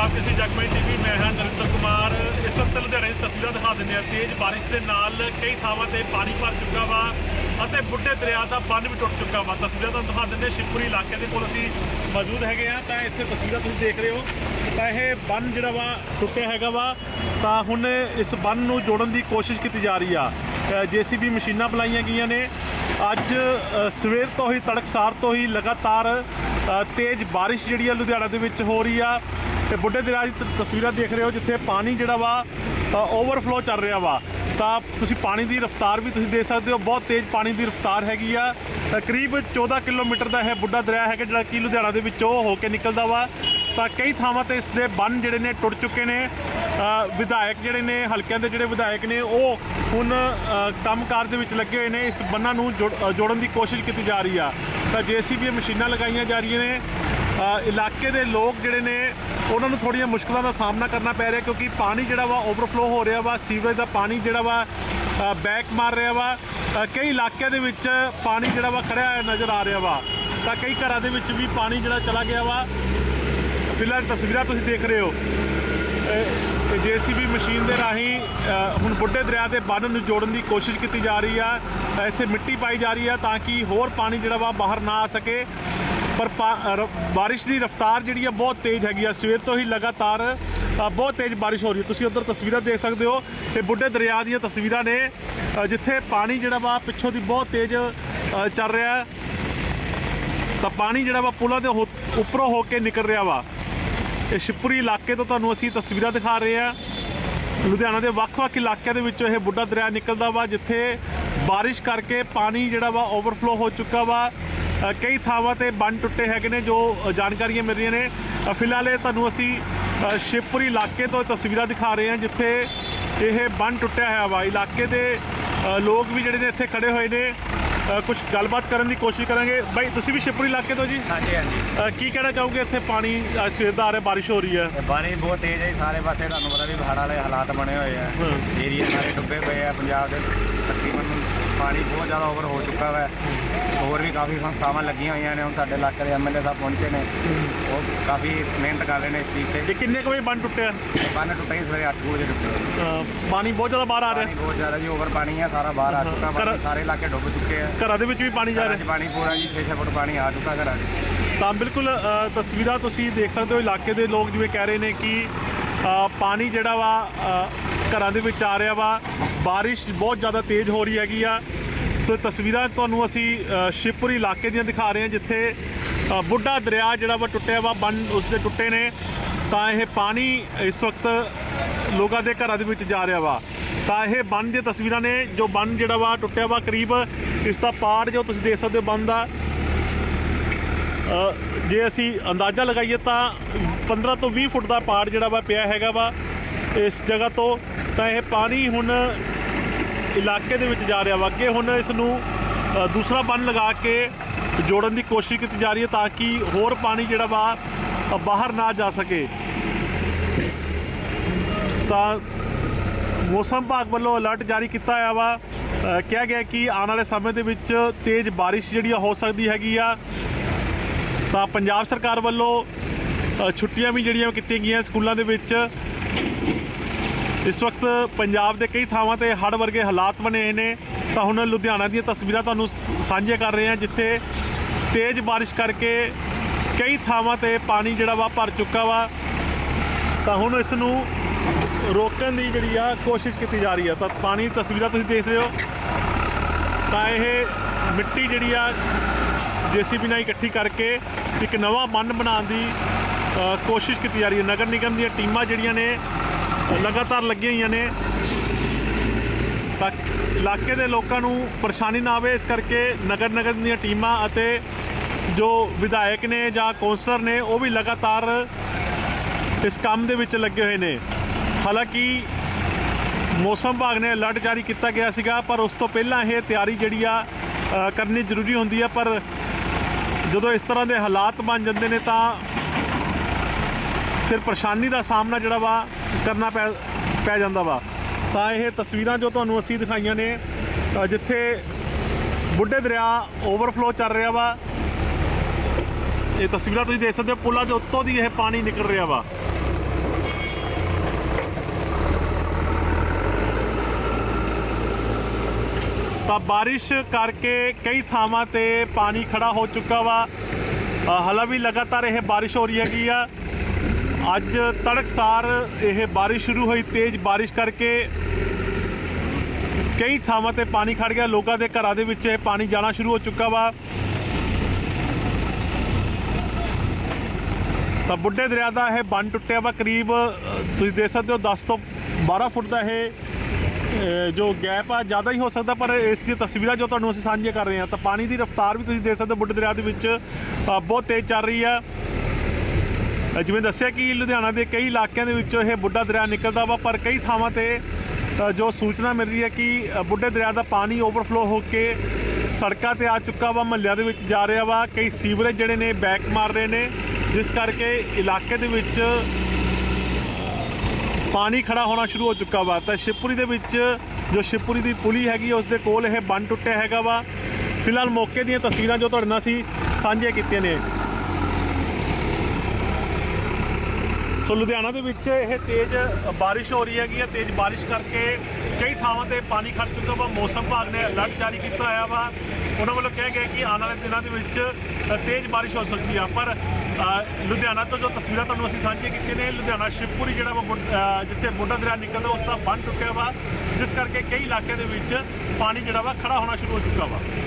ਪੰਜਾਬ ਕਿਸੇ ਜਗਮਈ ਟੀਵੀ, ਮੈਂ ਹਾਂ ਨਰਿੰਦਰ ਕੁਮਾਰ। ਇਸ ਵਕਤ ਲੁਧਿਆਣੇ ਦੀ ਤਸਵੀਰਾਂ ਦਿਖਾ ਦਿੰਦੇ ਆ ਤੇਜ਼ ਬਾਰਿਸ਼ ਦੇ ਨਾਲ ਕਈ ਥਾਵਾਂ ਤੇ ਪਾਣੀ ਭਰ ਚੁੱਕਾ ਵਾ ਅਤੇ ਬੁੱਢੇ ਦਰਿਆ ਦਾ ਬੰਨ ਵੀ ਟੁੱਟ ਚੁੱਕਾ ਵਾ। ਤਸਵੀਰਾਂ ਤੁਹਾਨੂੰ ਦਿਖਾ ਦਿੰਦੇ ਹਾਂ, ਸ਼ਿਵਪੁਰੀ ਇਲਾਕੇ ਦੇ ਕੋਲ ਅਸੀਂ ਮੌਜੂਦ ਹੈਗੇ ਆ ਤਾਂ ਇੱਥੇ ਤਸਵੀਰਾਂ ਤੁਸੀਂ ਦੇਖ ਰਹੇ ਹੋ। ਤਾਂ ਇਹ ਬੰਨ ਜਿਹੜਾ ਵਾ, ਟੁੱਟਿਆ ਹੈਗਾ ਵਾ। ਤਾਂ ਹੁਣ ਇਸ ਬੰਨ ਨੂੰ ਜੋੜਨ ਦੀ ਕੋਸ਼ਿਸ਼ ਕੀਤੀ ਜਾ ਰਹੀ ਆ। ਜੀਸੀਬੀ ਮਸ਼ੀਨਾਂ ਬੁਲਾਈਆਂ ਗਈਆਂ ਨੇ। ਅੱਜ ਸਵੇਰ ਤੋਂ ਹੀ ਤੜਕਸਾਰ ਤੋਂ ਹੀ ਲਗਾਤਾਰ ਤੇਜ਼ ਬਾਰਿਸ਼ ਜਿਹੜੀ ਆ ਲੁਧਿਆਣਾ ਦੇ ਵਿੱਚ ਹੋ ਰਹੀ ਆ। ਤੇ ਬੁੱਢੇ ਦਰਿਆ ਦੀ ਤ- ਤਸਵੀਰਾਂ ਦੇਖ ਰਹੇ ਹੋ ਜਿੱਥੇ ਪਾਣੀ ਜਿਹੜਾ ਵਾ ਓਵਰਫਲੋ ਚੱਲ ਰਿਹਾ ਵਾ। ਤਾਂ ਤੁਸੀਂ ਪਾਣੀ ਦੀ ਰਫ਼ਤਾਰ ਵੀ ਤੁਸੀਂ ਦੇਖ ਸਕਦੇ ਹੋ ਬਹੁਤ ਤੇਜ਼ ਪਾਣੀ ਦੀ ਰਫ਼ਤਾਰ ਹੈਗੀ ਆ। ਤਾਂ ਕਰੀਬ 14 ਕਿਲੋਮੀਟਰ ਦਾ ਇਹ ਬੁੱਢਾ ਦਰਿਆ ਹੈਗਾ ਜਿਹੜਾ ਕਿ ਲੁਧਿਆਣਾ ਦੇ ਵਿੱਚੋਂ ਹੋ ਕੇ ਨਿਕਲਦਾ ਵਾ। ਤਾਂ ਕਈ ਥਾਵਾਂ ਤੇ ਇਸ ਦੇ ਬੰਨ ਜਿਹੜੇ ਨੇ ਟੁੱਟ ਚੁੱਕੇ ਨੇ। ਵਿਧਾਇਕ ਜਿਹੜੇ ਨੇ ਹਲਕਿਆਂ ਦੇ ਜਿਹੜੇ ਵਿਧਾਇਕ ਨੇ ਉਹ ਹੁਣ ਅ, ਕੰਮਕਾਰ ਦੇ ਵਿੱਚ ਲੱਗੇ ਹੋਏ ਨੇ। ਇਸ ਬੰਨਾਂ ਨੂੰ ਜੋੜ- ਜੋੜਨ ਦੀ ਕੋਸ਼ਿਸ਼ ਕੀਤੀ ਜਾ ਰਹੀ ਆ। ਤਾਂ ਜੀਸੀਬੀ ਮਸ਼ੀਨਾਂ ਲਗਾਈਆਂ ਜਾ ਰਹੀਆਂ ਨੇ। ਇਲਾਕੇ ਦੇ ਲੋਕ ਜਿਹੜੇ ਨੇ, ਉਹਨਾਂ ਨੂੰ ਥੋੜੀਆਂ ਮੁਸ਼ਕਲਾਂ ਦਾ ਸਾਹਮਣਾ ਕਰਨਾ ਪੈ ਰਿਹਾ ਕਿਉਂਕਿ ਪਾਣੀ ਜਿਹੜਾ ਵਾ ਓਵਰਫਲੋ ਹੋ ਰਿਹਾ ਵਾ ਸੀਵਰੇਜ ਦਾ ਪਾਣੀ ਜਿਹੜਾ ਵਾ ਬੈਕ ਮਾਰ ਰਿਹਾ ਵਾ। ਕਈ ਇਲਾਕਿਆਂ ਦੇ ਵਿੱਚ ਪਾਣੀ ਜਿਹੜਾ ਵਾ ਖੜਿਆ ਹੋਇਆ ਨਜ਼ਰ ਆ ਰਿਹਾ ਵਾ। ਤਾਂ ਕਈ ਘਰਾਂ ਦੇ ਵਿੱਚ ਵੀ ਪਾਣੀ ਜਿਹੜਾ ਚਲਾ ਗਿਆ ਵਾ। ਫਿਲਹਾਲ ਤਸਵੀਰਾਂ ਤੁਸੀਂ ਦੇਖ ਰਹੇ ਹੋ। ਤੇ ਜੀਸੀਬੀ ਮਸ਼ੀਨ ਦੇ ਰਾਹੀਂ ਹੁਣ ਬੁੱਢੇ ਦਰਿਆ ਦੇ ਬੰਨ ਨੂੰ ਜੋੜਨ ਦੀ ਕੋਸ਼ਿਸ਼ ਕੀਤੀ ਜਾ ਰਹੀ ਆ। ਇੱਥੇ ਮਿੱਟੀ ਪਾਈ ਜਾ ਰਹੀ ਆ ਤਾਂ ਕਿ ਹੋਰ ਪਾਣੀ ਜਿਹੜਾ ਵਾ ਬਾਹਰ ਨਾ ਆ ਸਕੇ। ਪਰ ਪਾ- ਰ- ਬਾਰਿਸ਼ ਦੀ ਰਫ਼ਤਾਰ ਜਿਹੜੀ ਆ ਬਹੁਤ ਤੇਜ਼ ਹੈਗੀ ਆ। ਸਵੇਰ ਤੋਂ ਹੀ ਲਗਾਤਾਰ ਬਹੁਤ ਤੇਜ਼ ਬਾਰਿਸ਼ ਹੋ ਰਹੀ ਹੈ। ਤੁਸੀਂ ਉਧਰ ਤਸਵੀਰਾਂ ਦੇਖ ਸਕਦੇ ਹੋ ਇਹ ਬੁੱਢੇ ਦਰਿਆ ਦੀਆਂ ਤਸਵੀਰਾਂ ਨੇ ਜਿੱਥੇ ਪਾਣੀ ਜਿਹੜਾ ਵਾ ਪਿੱਛੋਂ ਦੀ ਬਹੁਤ ਤੇਜ਼ ਚੱਲ ਰਿਹਾ ਤਾਂ ਪਾਣੀ ਜਿਹੜਾ ਵਾ ਪੁਲਾਂ ਦੇ ਹੋ- ਉੱਪਰੋਂ ਹੋ ਕੇ ਨਿਕਲ ਰਿਹਾ ਵਾ। ਇਹ ਸ਼ਿਵਪੁਰੀ ਇਲਾਕੇ ਤੋਂ ਤੁਹਾਨੂੰ ਅਸੀਂ ਤਸਵੀਰਾਂ ਦਿਖਾ ਰਹੇ ਆ ਲੁਧਿਆਣਾ ਦੇ ਵੱਖ-ਵੱਖ ਇਲਾਕਿਆਂ ਦੇ ਵਿੱਚੋਂ ਇਹ ਬੁੱਢਾ ਦਰਿਆ ਨਿਕਲਦਾ ਵਾ, ਜਿੱਥੇ ਬਾਰਿਸ਼ ਕਰਕੇ ਪਾਣੀ ਜਿਹੜਾ ਵਾ ਓਵਰਫਲੋ ਹੋ ਚੁੱਕਾ ਵਾ। ਕਈ ਥਾਵਾਂ ਤੇ ਬੰਨ ਟੁੱਟੇ ਹੈਗੇ ਨੇ ਜੋ ਜਾਣਕਾਰੀਆਂ ਮਿਲ ਰਹੀਆਂ ਨੇ ਫਿਲਹਾਲ ਇਹ ਤੁਹਾਨੂੰ ਅਸੀਂ ਸ਼ਿਵਪੁਰੀ ਇਲਾਕੇ ਤੋਂ ਤਸਵੀਰਾਂ ਦਿਖਾ ਰਹੇ ਹਾਂ ਜਿੱਥੇ ਇਹ ਬੰਨ ਟੁੱਟਿਆ ਹੋਇਆ ਵਾ। ਇਲਾਕੇ ਦੇ ਲੋਕ ਵੀ ਜਿਹੜੇ ਨੇ ਇੱਥੇ ਖੜੇ ਹੋਏ ਨੇ। ਕੁਝ ਗੱਲਬਾਤ ਕਰਨ ਦੀ ਕੋਸ਼ਿਸ਼ ਕਰਾਂਗੇ। ਬਾਈ ਤੁਸੀਂ ਵੀ ਸ਼ਿਵਪੁਰੀ ਇਲਾਕੇ ਤੋਂ ਜੀ? ਹਾਂਜੀ ਹਾਂਜੀ। ਕੀ ਕਹਿਣਾ ਚਾਹੋਗੇ? ਇੱਥੇ ਪਾਣੀ ਸਵੇਰ ਦਾ ਆ ਰਿਹਾ ਬਾਰਿਸ਼ ਹੋ ਰਹੀ ਹੈ। ਪਾਣੀ ਬਹੁਤ ਤੇਜ਼ ਹੈ ਸਾਰੇ ਪਾਸੇ ਤੁਹਾਨੂੰ ਪਤਾ ਵੀ ਹੜ੍ਹ ਵਾਲੇ ਹਾਲਾਤ ਬਣੇ ਹੋਏ ਆ। ਏਰੀਆ ਸਾਰੇ ਡੁੱਬੇ ਪਏ ਆ ਪੰਜਾਬ ਦੇ। ਤਕਰੀਬਨ ਪਾਣੀ ਬਹੁਤ ਜ਼ਿਆਦਾ ਓਵਰ ਹੋ ਚੁੱਕਾ ਹੈ ਹੋਰ ਵੀ ਕਾਫੀ ਸੰਸਥਾਵਾਂ ਲੱਗੀਆਂ ਹੋਈਆਂ ਨੇ ਹੁਣ ਸਾਡੇ ਇਲਾਕੇ ਦੇ ਐਮਐਲਏ ਸਾਹਿਬ ਪਹੁੰਚੇ ਨੇ। ਉਹ ਕਾਫੀ ਮਿਹਨਤ ਕਰ ਰਹੇ ਨੇ ਇਸ ਚੀਜ਼ ਤੇ। ਇਹ ਕਿੰਨੇ ਕੁ ਵਜੇ ਬੰਨ ਟੁੱਟਿਆ ਬੰਨ ਟੁੱਟਾ ਹੀ ਸਵੇਰੇ 8 ਵਜੇ ਟੁੱਟਿਆ ਅ, ਪਾਣੀ ਬਹੁਤ ਜ਼ਿਆਦਾ ਬਾਹਰ ਆ ਪਾਣੀ ਰਿਹਾ ਬਹੁਤ ਜ਼ਿਆਦਾ ਜੀ ਓਵਰ ਪਾਣੀ ਹੈ ਸਾਰਾ ਬਾਹਰ ਆ ਚੁੱਕਾ ਘਰ- ਬਾਕੀ ਸਾਰੇ ਇਲਾਕੇ ਡੁੱਬ ਚੁੱਕੇ ਆ। ਘਰਾਂ ਦੇ ਵਿੱਚ ਵੀ ਪਾਣੀ ਜਾ ਘਰਾਂ 'ਚ ਰਿਹਾ ਪਾਣੀ ਪੂਰਾ ਜੀ 6-6 ਫੁੱਟ ਪਾਣੀ ਆ ਚੁੱਕਾ ਘਰਾਂ 'ਚ ਤਾਂ ਬਿਲਕੁਲ ਅ, ਤਸਵੀਰਾਂ ਤੁਸੀਂ ਦੇਖ ਸਕਦੇ ਹੋ ਇਲਾਕੇ ਦੇ ਲੋਕ ਜਿਵੇਂ ਕਹਿ ਰਹੇ ਨੇ ਕਿ ਪਾਣੀ ਜਿਹੜਾ ਵਾ ਘਰਾਂ ਦੇ ਵਿੱਚ ਆ ਰਿਹਾ ਵਾ। ਬਾਰਿਸ਼ ਬਹੁਤ ਜ਼ਿਆਦਾ ਤੇਜ਼ ਹੋ ਰਹੀ ਹੈਗੀ ਆ। ਸੋ ਇਹ ਤਸਵੀਰਾਂ ਤੁਹਾਨੂੰ ਅਸੀਂ ਅ, ਸ਼ਿਵਪੁਰੀ ਇਲਾਕੇ ਦੀਆਂ ਦਿਖਾ ਰਹੇ ਹਾਂ ਜਿੱਥੇ ਬੁੱਢਾ ਦਰਿਆ ਜਿਹੜਾ ਵਾ ਟੁੱਟਿਆ ਵਾ ਬੰਨ ਉਸ ਦੇ ਟੁੱਟੇ ਨੇ। ਤਾਂ ਇਹ ਪਾਣੀ ਇਸ ਵਕਤ ਲੋਕਾਂ ਦੇ ਘਰਾਂ ਦੇ ਵਿੱਚ ਜਾ ਰਿਹਾ ਵਾ। ਤਾਂ ਇਹ ਬੰਨ ਦੀਆਂ ਤਸਵੀਰਾਂ ਨੇ ਜੋ ਬੰਨ ਜਿਹੜਾ ਵਾ ਟੁੱਟਿਆ ਵਾ ਕਰੀਬ ਇਸ ਦਾ ਪਾੜ ਜੋ ਤੁਸੀਂ ਦੇਖ ਸਕਦੇ ਹੋ ਬੰਨ ਦਾ। ਜੇ ਅਸੀਂ ਅੰਦਾਜ਼ਾ ਲਗਾਈਏ ਤਾਂ 15 ਤੋਂ 20 ਫੁੱਟ ਦਾ ਪਾੜ ਜਿਹੜਾ ਵਾ ਪਿਆ ਹੈਗਾ ਵਾ ਇਸ ਜਗ੍ਹਾ ਤੋਂ, ਤਾਂ ਇਹ ਪਾਣੀ ਹੁਣ ਇਲਾਕੇ ਦੇ ਵਿੱਚ ਜਾ ਰਿਹਾ ਵਾ ਅੱਗੇ ਹੁਣ ਇਸ ਨੂੰ ਦੂਸਰਾ ਬੰਨ ਲਗਾ ਕੇ ਜੋੜਨ ਦੀ ਕੋਸ਼ਿਸ਼ ਕੀਤੀ ਜਾ ਰਹੀ ਹੈ ਤਾਂ ਕਿ ਹੋਰ ਪਾਣੀ ਜਿਹੜਾ ਵਾ ਬਾਹਰ ਨਾ ਜਾ ਸਕੇ। ਤਾਂ ਮੌਸਮ ਵਿਭਾਗ ਵੱਲੋਂ ਅਲਰਟ ਜਾਰੀ ਕੀਤਾ ਹੋਇਆ ਵਾ ਕਿਹਾ ਗਿਆ ਕਿ ਆਉਣ ਵਾਲੇ ਸਮੇਂ ਦੇ ਵਿੱਚ ਤੇਜ਼ ਬਾਰਿਸ਼ ਜਿਹੜੀ ਆ ਹੋ ਸਕਦੀ ਹੈਗੀ ਆ। ਤਾਂ ਪੰਜਾਬ ਸਰਕਾਰ ਵੱਲੋਂ ਛੁੱਟੀਆਂ ਵੀ ਜਿਹੜੀਆਂ ਕੀਤੀਆਂ ਗਈਆਂ ਸਕੂਲਾਂ ਦੇ ਵਿੱਚ। ਇਸ ਵਕਤ ਪੰਜਾਬ ਦੇ ਕਈ ਥਾਵਾਂ ਤੇ ਹੜ੍ਹ ਵਰਗੇ ਹਾਲਾਤ ਬਣੇ ਹੋਏ ਨੇ। ਤਾਂ ਹੁਣ ਲੁਧਿਆਣਾ ਦੀਆਂ ਤਸਵੀਰਾਂ ਤੁਹਾਨੂੰ ਸ- ਸਾਂਝੀਆਂ ਕਰ ਰਹੇ ਹਾਂ, ਜਿੱਥੇ ਤੇਜ਼ ਬਾਰਿਸ਼ ਕਰਕੇ ਕਈ ਥਾਵਾਂ ਤੇ ਪਾਣੀ ਜਿਹੜਾ ਵਾ ਭਰ ਚੁੱਕਾ ਵਾ। ਤਾਂ ਹੁਣ ਇਸ ਨੂੰ ਰੋਕਣ ਦੀ ਜਿਹੜੀ ਆ ਕੋਸ਼ਿਸ਼ ਕੀਤੀ ਜਾ ਰਹੀ ਆ। ਤਾਂ ਪਾਣੀ ਤਸਵੀਰਾਂ ਤੁਸੀਂ ਦੇਖ ਰਹੇ ਹੋ। ਤਾਂ ਇਹ ਮਿੱਟੀ ਜਿਹੜੀ ਆ ਜੀਸੀਬੀ ਨਾਲ ਇਕੱਠੀ ਕਰਕੇ ਇੱਕ ਨਵਾਂ ਬੰਨ ਬਣਾਉਣ ਦੀ ਕੋਸ਼ਿਸ਼ ਕੀਤੀ ਜਾ ਰਹੀ ਹੈ। ਨਗਰ ਨਿਗਮ ਦੀਆਂ ਟੀਮਾਂ ਜਿਹੜੀਆਂ ਨੇ ਲਗਾਤਾਰ ਲੱਗੀਆਂ ਹੋਈਆਂ ਨੇ। ਤਾਂ ਇਲਾਕੇ ਦੇ ਲੋਕਾਂ ਨੂੰ ਪਰੇਸ਼ਾਨੀ ਨਾ ਆਵੇ, ਇਸ ਕਰਕੇ ਨਗਰ ਨਗਰ ਦੀਆਂ ਟੀਮਾਂ ਅਤੇ ਜੋ ਵਿਧਾਇਕ ਨੇ ਜਾਂ ਕੌਂਸਲਰ ਨੇ, ਉਹ ਵੀ ਲਗਾਤਾਰ ਇਸ ਕੰਮ ਦੇ ਵਿੱਚ ਲੱਗੇ ਹੋਏ ਨੇ। ਹਾਲਾਂਕਿ ਮੌਸਮ ਵਿਭਾਗ ਨੇ ਅਲਰਟ ਜਾਰੀ ਕੀਤਾ ਗਿਆ ਸੀਗਾ, ਪਰ ਉਸ ਤੋਂ ਪਹਿਲਾਂ ਇਹ ਤਿਆਰੀ ਜਿਹੜੀ ਆ ਕਰਨੀ ਜ਼ਰੂਰੀ ਹੁੰਦੀ ਆ, ਪਰ ਜਦੋਂ ਇਸ ਤਰ੍ਹਾਂ ਦੇ ਹਾਲਾਤ ਬਣ ਜਾਂਦੇ ਨੇ ਤਾਂ ਫਿਰ ਪਰੇਸ਼ਾਨੀ ਦਾ ਸਾਹਮਣਾ ਜਿਹੜਾ ਵਾ ਕਰਨਾ ਪੈ ਪੈ ਜਾਂਦਾ ਵਾ। ਤਾਂ ਇਹ ਤਸਵੀਰਾਂ ਜੋ ਤੁਹਾਨੂੰ ਅਸੀਂ ਦਿਖਾਈਆਂ ਨੇ ਜਿੱਥੇ ਬੁੱਢੇ ਦਰਿਆ ਓਵਰਫਲੋ ਚੱਲ ਰਿਹਾ ਵਾ। ਇਹ ਤਸਵੀਰਾਂ ਤੁਸੀਂ ਦੇਖ ਸਕਦੇ ਹੋ, ਪੁੱਲਾਂ ਦੇ ਉੱਤੋਂ ਦੀ ਇਹ ਪਾਣੀ ਨਿਕਲ ਰਿਹਾ ਵਾ। ਤਾਂ ਬਾਰਿਸ਼ ਕਰਕੇ ਕਈ ਥਾਵਾਂ ਤੇ ਪਾਣੀ ਖੜਾ ਹੋ ਚੁੱਕਾ ਵਾ। ਹਲਾ ਵੀ ਲਗਾਤਾਰ ਇਹ ਬਾਰਿਸ਼ ਹੋ ਰਹੀ ਹੈਗੀ ਆ। ਅੱਜ ਤੜਕਸਾਰ ਇਹ ਬਾਰਿਸ਼ ਸ਼ੁਰੂ ਹੋਈ, ਤੇਜ਼ ਬਾਰਿਸ਼ ਕਰਕੇ ਕਈ ਥਾਵਾਂ ਤੇ ਪਾਣੀ ਖੜ ਗਿਆ। ਲੋਕਾਂ ਦੇ ਘਰਾਂ ਦੇ ਵਿੱਚ ਇਹ ਪਾਣੀ ਜਾਣਾ ਸ਼ੁਰੂ ਹੋ ਚੁੱਕਾ ਵਾ। ਤਾਂ ਬੁੱਢੇ ਦਰਿਆ ਦਾ ਇਹ ਬੰਨ ਟੁੱਟਿਆ ਵਾ ਕਰੀਬ ਤੁਸੀਂ ਦੇਖ ਸਕਦੇ ਹੋ 10 ਤੋਂ 12 ਫੁੱਟ ਦਾ ਇਹ ਜੋ ਗੈਪ ਆ, ਜ਼ਿਆਦਾ ਹੀ ਹੋ ਸਕਦਾ, ਪਰ ਇਸ ਦੀ ਤਸਵੀਰਾਂ ਜੋ ਤੁਹਾਨੂੰ ਅਸੀਂ ਸਾਂਝੀਆਂ ਕਰ ਰਹੇ ਹਾਂ। ਤਾਂ ਪਾਣੀ ਦੀ ਰਫ਼ਤਾਰ ਵੀ ਤੁਸੀਂ ਦੇਖ ਸਕਦੇ ਹੋ, ਬੁੱਢੇ ਦਰਿਆ ਦੇ ਵਿੱਚ ਬਹੁਤ ਤੇਜ਼ ਚੱਲ ਰਹੀ ਆ। ਜਿਵੇਂ ਦੱਸਿਆ ਕਿ ਲੁਧਿਆਣਾ ਦੇ ਕਈ ਇਲਾਕਿਆਂ ਦੇ ਵਿੱਚੋਂ ਇਹ ਬੁੱਢਾ ਦਰਿਆ ਨਿਕਲਦਾ ਵਾ, ਪਰ ਕਈ ਥਾਵਾਂ ਤੇ ਜੋ ਸੂਚਨਾ ਮਿਲ ਰਹੀ ਹੈ ਕਿ ਬੁੱਢੇ ਦਰਿਆ ਦਾ ਪਾਣੀ ਓਵਰਫਲੋ ਹੋ ਕੇ ਸੜਕਾਂ ਤੇ ਆ ਚੁੱਕਾ ਵਾ, ਮਹੱਲਿਆਂ ਦੇ ਵਿੱਚ ਜਾ ਰਿਹਾ ਵਾ। ਕਈ ਸੀਵਰੇਜ ਜਿਹੜੇ ਨੇ, ਬੈਕ ਮਾਰ ਰਹੇ ਨੇ। ਜਿਸ ਕਰਕੇ ਇਲਾਕੇ ਦੇ ਵਿੱਚ ਪਾਣੀ ਖੜਾ ਹੋਣਾ ਸ਼ੁਰੂ ਹੋ ਚੁੱਕਾ ਵਾ। ਤਾਂ ਸ਼ਿਵਪੁਰੀ ਦੇ ਵਿੱਚ, ਜੋ ਸ਼ਿਵਪੁਰੀ ਦੀ ਪੁਲੀ ਹੈਗੀ ਉਸ ਦੇ ਕੋਲ ਇਹ ਬੰਨ ਟੁੱਟਿਆ ਹੈਗਾ ਵਾ। ਫਿਲਹਾਲ ਮੌਕੇ ਦੀਆਂ ਤਸਵੀਰਾਂ ਜੋ ਤੁਹਾਡੇ ਨਾਲ ਅਸੀਂ ਸਾਂਝੀਆਂ ਕੀਤੀਆਂ ਨੇ। ਸੋ ਲੁਧਿਆਣਾ ਦੇ ਵਿੱਚ ਇਹ ਤੇਜ਼ ਬਾਰਿਸ਼ ਹੋ ਰਹੀ ਹੈਗੀ ਹੈ। ਤੇਜ਼ ਬਾਰਿਸ਼ ਕਰਕੇ ਕਈ ਥਾਵਾਂ ਤੇ ਪਾਣੀ ਖੜ ਚੁੱਕਾ ਵਾ। ਮੌਸਮ ਵਿਭਾਗ ਨੇ ਅਲਰਟ ਜਾਰੀ ਕੀਤਾ ਹੋਇਆ ਵਾ। ਉਹਨਾਂ ਵੱਲੋਂ ਕਿਹਾ ਗਿਆ ਕਿ ਆਉਣ ਵਾਲੇ ਦਿਨਾਂ ਦੇ ਵਿੱਚ ਤੇਜ਼ ਬਾਰਿਸ਼ ਹੋ ਸਕਦੀ ਆ। ਪਰ ਲੁਧਿਆਣਾ ਤੋਂ ਜੋ ਤਸਵੀਰਾਂ ਤੁਹਾਨੂੰ ਅਸੀਂ ਸਾਂਝੀਆਂ ਕੀਤੀਆਂ ਨੇ, ਲੁਧਿਆਣਾ ਸ਼ਿਵਪੁਰੀ ਜਿਹੜਾ ਵਾ ਬੁੱਢ- ਜਿੱਥੇ ਬੁੱਢਾ ਦਰਿਆ ਨਿਕਲਦਾ, ਉਸ ਦਾ ਬੰਨ ਟੁੱਟਿਆ ਵਾ। ਜਿਸ ਕਰਕੇ ਕਈ ਇਲਾਕੇ ਦੇ ਵਿੱਚ ਪਾਣੀ ਜਿਹੜਾ ਵਾ ਖੜਾ ਹੋਣਾ ਸ਼ੁਰੂ ਹੋ ਚੁੱਕਾ ਵਾ।